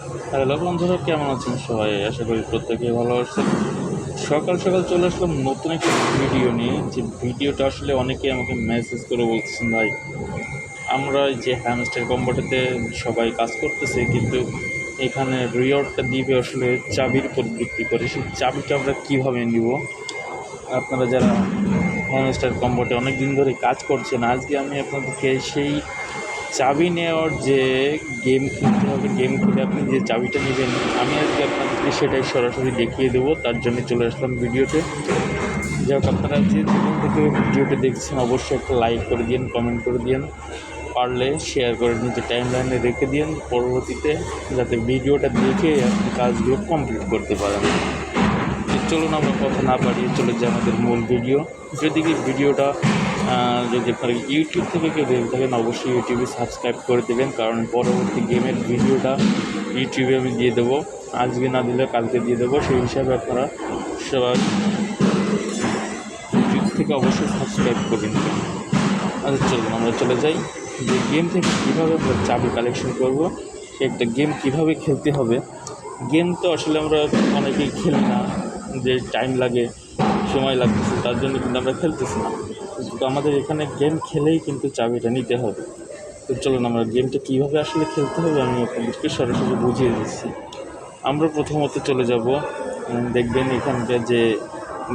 Hello বন্ধুরা, কেমন আছেন সবাই? আশা করি প্রত্যেকে ভালো আছেন। সকাল সকাল চলে আসলাম নতুন একটা ভিডিও নিয়ে। যে ভিডিওটা আসলে অনেকে আমাকে মেসেজ করে বলছেন ভাই, আমরা যে হ্যামস্টার কম্বোটাতে সবাই কাজ করতেছে, কিন্তু এখানে রিওয়ার্ডটা দিবে আসলে চাবির উপর ভিত্তি করে। সেই চাবিটা আমরা কীভাবে নিব? আপনারা যারা হ্যামস্টার কম্বোটে অনেক দিন ধরে কাজ করছেন, আজকে আমি আপনাদেরকে সেই চাবি নেওয়ার যে গেম খেলতে হবে গেম খেলে আপনি যে চাবিটা নেবেন, আমি আজকে আপনাদেরকে সেটাই সরাসরি দেখিয়ে দেবো, তার জন্য চলে আসলাম ভিডিওতে। যাই হোক, আপনারা যে যেখান থেকে ভিডিওটা দেখছেন, অবশ্যই একটা লাইক করে দিন কমেন্ট করে দিন পারলে শেয়ার করে নিজের টাইম লাইনে রেখে দিন পরবর্তীতে যাতে ভিডিওটা দেখে আপনি কাজগুলো কমপ্লিট করতে পারেন। চলুন আমরা কথা না বাড়িয়ে চলে যাই আমাদের মূল ভিডিও যদি ভিডিওটা যদি আপনারা ইউটিউব থেকে কেউ দেখে থাকেন, অবশ্যই ইউটিউবে সাবস্ক্রাইব করে দেবেন, কারণ পরবর্তী গেমের ভিডিওটা ইউটিউবে আমি দিয়ে দেবো। আজকে না দিলে কালকে দিয়ে দেবো। সেই হিসাবে আপনারা সবাই ইউটিউব থেকে অবশ্যই সাবস্ক্রাইব করে নেবেন আচ্ছা চলুন, আমরা চলে যাই। যে গেম থেকে কীভাবে আমরা চাবি কালেকশন করব, সে একটা গেম কীভাবে খেলতে হবে। গেম তো আসলে আমরা অনেকেই খেলি না, যে টাইম লাগে, সময় লাগতেছে, তার জন্য কিন্তু আমরা খেলতেছি না। কিন্তু আমাদের এখানে গেম খেলেই কিন্তু চাবিটা নিতে হবে। তো চলুন আমরা গেমটা কীভাবে আসলে খেলতে হবে আমি আপনাদেরকে সরাসরি বুঝিয়ে দিচ্ছি। আমরা প্রথমত চলে যাব। দেখবেন এখানকার যে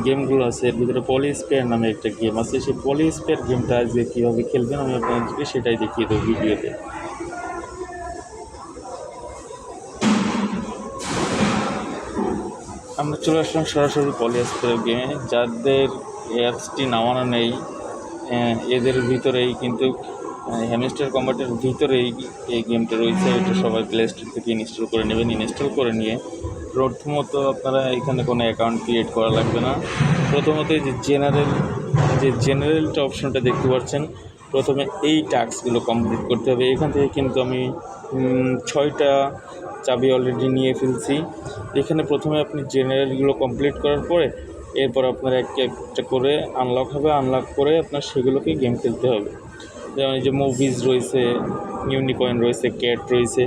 গেমগুলো আছে, এর ভিতরে পলি স্পেয়ার নামে একটা গেম আছে। সেই পলি স্পেয়ার গেমটা আজকে কীভাবে খেলবেন আমি আপনাদেরকে সেটাই দেখিয়ে দেবো ভিডিওতে। আমরা চলে আসলাম সরাসরি পলি স্পেয়ার গেমে যাদের অ্যাপসটি নামানো নেই। এদের ভিতরেই কিন্তু হ্যামস্টার কম্বাটের ভিতরেই এই গেমটা রয়েছে। এটা সবাই প্লে স্টোর থেকে ইনস্টল করে নেবেন। ইনস্টল করে নিয়ে প্রথমত আপনারা এখানে কোনো অ্যাকাউন্ট ক্রিয়েট করা লাগবে না। প্রথমত যে জেনারেল যে জেনারেলটা অপশনটা দেখতে পাচ্ছেন, প্রথমে এই টাস্কগুলো কমপ্লিট করতে হবে। এখান থেকে কিন্তু আমি ছয়টা চাবি অলরেডি নিয়ে ফেলছি। এখানে প্রথমে আপনি জেনারেলগুলো কমপ্লিট করার পরে এরপর আপনার একটা একটা করে আনলক হবে আনলক করে আপনার সেগুলোকে গেম খেলতে হবে। যেমন এই যে মুভিজ রয়েছে ইউনিকয়েন রয়েছে ক্যাট রয়েছে।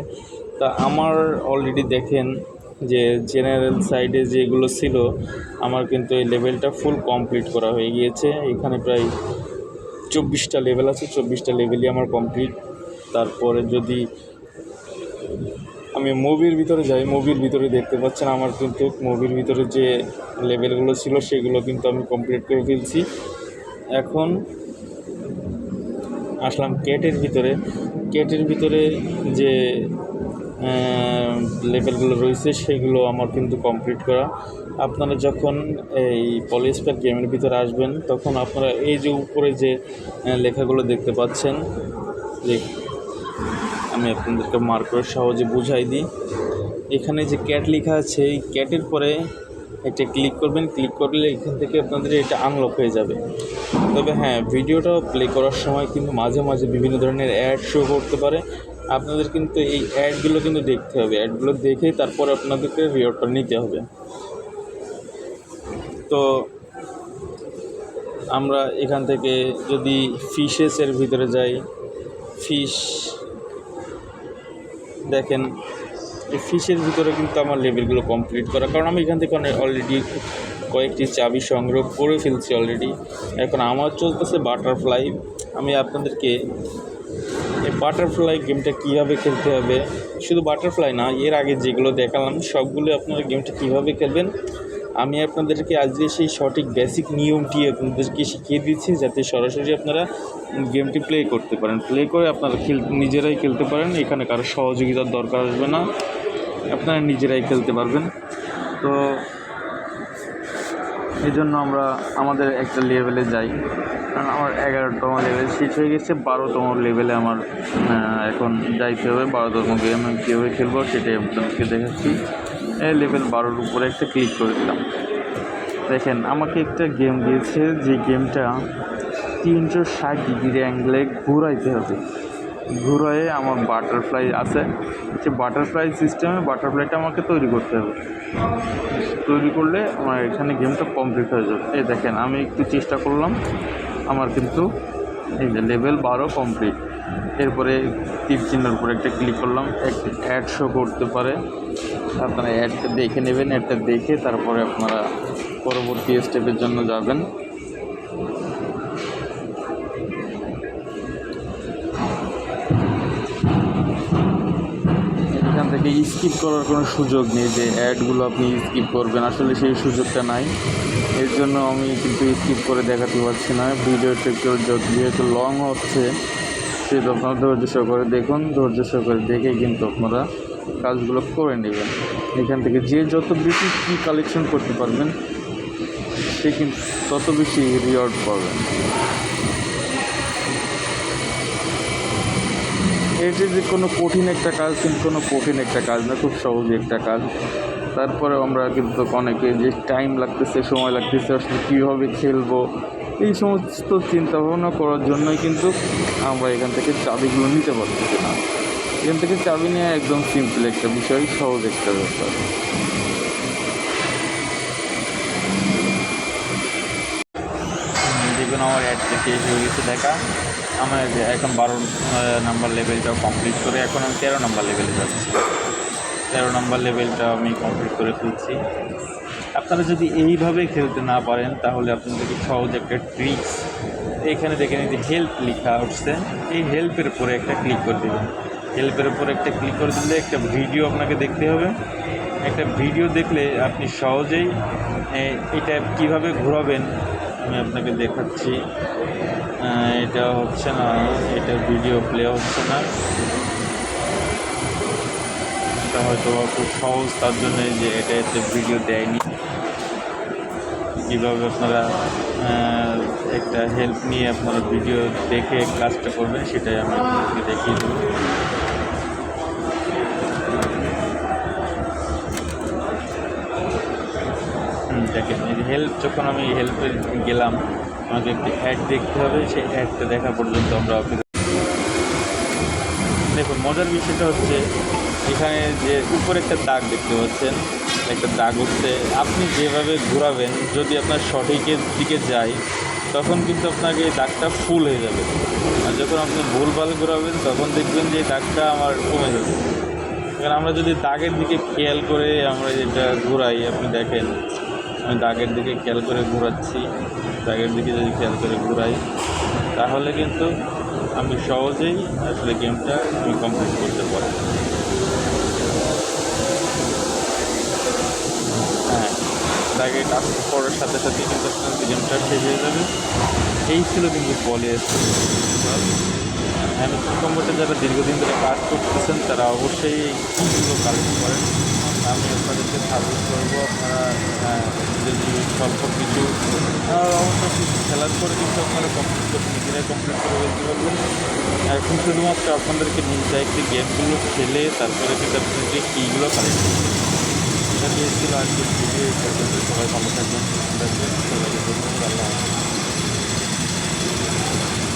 তা আমার অলরেডি দেখেন যে জেনারেল সাইডে যেগুলো ছিল, আমার কিন্তু এই লেভেলটা ফুল কমপ্লিট করা হয়ে গিয়েছে। এখানে প্রায় চব্বিশটা লেভেল আছে, চব্বিশটা লেভেলই আমার কমপ্লিট তারপরে যদি আমি মুভির ভিতরে যাই মুভির ভিতরে দেখতে পাচ্ছেন আমার কিন্তু মুভির ভিতরে যে লেভেলগুলো ছিল সেগুলো কিন্তু আমি কমপ্লিট করে ফেলছি। এখন আসলাম কেটের ভিতরে। কেটের ভিতরে যে লেভেলগুলো রয়েছে সেগুলো আমার কিন্তু কমপ্লিট করা। আপনারা যখন এই পলিস্টার গেমের ভিতরে আসবেন, তখন আপনারা এই যে উপরে যে লেখাগুলো দেখতে পাচ্ছেন যে আমি আপনাদেরকে মার্ক করে সহজে বুঝাই দিই। এখানে যে ক্যাট লেখা আছে, এই ক্যাটের পরে একটা ক্লিক করবেন ক্লিক করলে এখান থেকে আপনাদের এটা আনলক হয়ে যাবে। তবে হ্যাঁ ভিডিওটা প্লে করার সময় কিন্তু মাঝে মাঝে বিভিন্ন ধরনের অ্যাড শো করতে পারে। আপনাদের কিন্তু এই অ্যাডগুলো কিন্তু দেখতে হবে। অ্যাডগুলো দেখেই তারপর আপনাদেরকে রিওয়ার্ডটা নিতে হবে। তো আমরা এখান থেকে যদি ফিশেসের ভিতরে যাই ফিশ দেখেন, এই ফিশের ভিতরে কিন্তু আমার লেভেলগুলো কমপ্লিট করা। কারণ আমি এখান থেকে অনেক অলরেডি কয়েকটি চাবি সংগ্রহ করে ফেলছি অলরেডি এখন আমার চলতেছে বাটারফ্লাই আমি আপনাদেরকে এই বাটারফ্লাই গেমটা কীভাবে খেলতে হবে? শুধু বাটারফ্লাই না, এর আগে যেগুলো দেখালাম, সবগুলো আপনারা গেমটা কীভাবে খেলবেন? আমি আপনাদেরকে আজকে সেই সঠিক বেসিক নিয়মটি আপনাদেরকে শিখিয়ে দিচ্ছি, যাতে সরাসরি আপনারা গেমটি প্লে করতে পারেন। প্লে করে আপনারা খেল নিজেরাই খেলতে পারেন, এখানে কারও সহযোগিতার দরকার আসবে না। আপনারা নিজেরাই খেলতে পারবেন। তো এই জন্য আমরা আমাদের একটা লেভেলে যাই। কারণ আমার এগারোতম লেভেল শেষ হয়ে গেছে, বারোতম লেভেলে আমার এখন যাইতে হবে। বারোতম গেম আমি কীভাবে খেলব সেটাই আপনাদেরকে দেখাচ্ছি। লেভেল বারোর উপরে একটা ক্লিক করে দিলাম দেখেন, আমাকে একটা গেম দিয়েছে, যে গেমটা তিনশো ষাট ডিগ্রি অ্যাঙ্গেলে ঘুরাইতে হবে। ঘুরায়ে আমার বাটারফ্লাই আছে। সে বাটারফ্লাই সিস্টেমে বাটারফ্লাইটা আমাকে তৈরি করতে হবে। তৈরি করলে আমার এখানে গেমটা কমপ্লিট হয়ে যাবে। এই দেখেন, আমি একটু চেষ্টা করলাম। আমার কিন্তু এই যে লেভেল বারো কমপ্লিট এরপরে তীর চিহ্নের উপরে একটা ক্লিক করলাম। একটা অ্যাড শো করতে পারে। আপনারা অ্যাডটা দেখে নেবেন। অ্যাডটা দেখে তারপরে আপনারা পরবর্তী স্টেপের জন্য যাবেন। এখান থেকে স্কিপ করার কোনো সুযোগ নেই যে অ্যাডগুলো আপনি স্কিপ করবেন। আসলে সেই সুযোগটা নাই। এর জন্য আমি কিন্তু স্কিপ করে দেখাতে পারছি না। ভিডিওটা একটু যেহেতু লং হচ্ছে সেহেতু আপনারা ধৈর্য সহকারে দেখুন, ধৈর্য সহকারে দেখে কিন্তু আপনারা কাজগুলো করে নেবেন। এখান থেকে যে যত বেশি কী কালেকশন করতে পারবেন, সে কিন্তু তত বেশি রিওয়ার্ড পাবেন। এটা যে কোনো কঠিন একটা কাজ, কিন্তু কোনো কঠিন একটা কাজ না, খুব সহজ একটা কাজ। তারপরে আমরা কিন্তু অনেকে যে টাইম লাগতেছে, সময় লাগতেছে, আসলে কীভাবে খেলব এই সমস্ত চিন্তা ভাবনা করার জন্যই কিন্তু আমরা এখান থেকে চাবিগুলো নিতে পারতেছি না। এখান থেকে চাবি নেওয়া একদম সিম্পল একটা বিষয়, সহজ একটা ব্যাপার। দেখুন, আমার অ্যাড শেষ হয়ে গেছে, দেখা। আমার এখন বারো নাম্বার লেভেলটাও কমপ্লিট করে এখন আমি তেরো নাম্বার লেভেলে যাচ্ছি। তেরো নাম্বার লেভেলটা আমি কমপ্লিট করে ফেলছি। আপনারা যদি এইভাবে খেলতে না পারেন, তাহলে আপনাদেরকে সহজ একটা ট্রিক্স এখানে দেখেন যে হেল্প লেখা উঠছে এই হেল্পের উপরে একটা ক্লিক করে দেবেন। হেল্পের উপরে একটা ক্লিক করে দিলে একটা ভিডিও আপনাকে দেখতে হবে। একটা ভিডিও দেখলে আপনি সহজেই এটা কীভাবে ঘোরাবেন, আমি আপনাকে দেখাচ্ছি। এটা হচ্ছে না, এটা ভিডিও প্লে হচ্ছে না। এটা হয়তো খুব সহজ, তার জন্য যে এটা এতে ভিডিও দেয়নি। কীভাবে আপনারা একটা হেল্প নিয়ে আপনারা ভিডিও দেখে কাজটা করবেন, সেটাই আমি আপনাদেরকে দেখিয়ে দেবো। দেখেন হেল্প যখন আমি হেল্পে গেলাম, আমাকে একটি অ্যাড দেখতে হবে, সেই অ্যাডটা দেখা পর্যন্ত আমরা দেখুন, মজার বিষয়টা হচ্ছে, এখানে যে উপরে একটা দাগ দেখতে পাচ্ছেন একটা দাগ উঠছে আপনি যেভাবে ঘোরাবেন, যদি আপনার সঠিকের দিকে যায় তখন কিন্তু আপনাকে এই দাগটা ফুল হয়ে যাবে। আর যখন আপনি ভুলভাল ঘোরাবেন, তখন দেখবেন যে দাগটা আমার কমে যাবে। এবার আমরা যদি দাগের দিকে খেয়াল করে আমরা যেটা ঘোরাই, আপনি দেখেন, আমি দাগের দিকে খেয়াল করে ঘোরাচ্ছি। দাগের দিকে যদি খেয়াল করে ঘোরাই, তাহলে কিন্তু আমি সহজেই আসলে গেমটা আমি কমপ্লিট করতে পারি দাগে কাজ করার সাথে সাথে কিন্তু আপনার গেমটা শেষ হয়ে যাবে। এই ছিল কিন্তু বলে অ্যামাজন কম্বোতে যারা দীর্ঘদিন ধরে কাজ করতেছেন তারা অবশ্যই এই কীগুলো কালেক্ট করেন। আমি আপনাদেরকে সাজেস্ট করব আপনারা যদি স্বল্প কিছু আহ, অবশ্য কিছু খেলার পরে কিন্তু আপনারা কমপ্লিট করতে নিজেরাই কমপ্লিট করে ফেলতে পারবেন। এখন শুধুমাত্র আপনাদেরকে নিজে একটি গেমগুলো খেলে তারপরে কিন্তু আপনাদেরকে কীগুলো কালেক্ট করতে হবে। এটা দিয়েছিল আজকে ভিডিও এই পর্যন্ত সবাই ভালো থাকবেন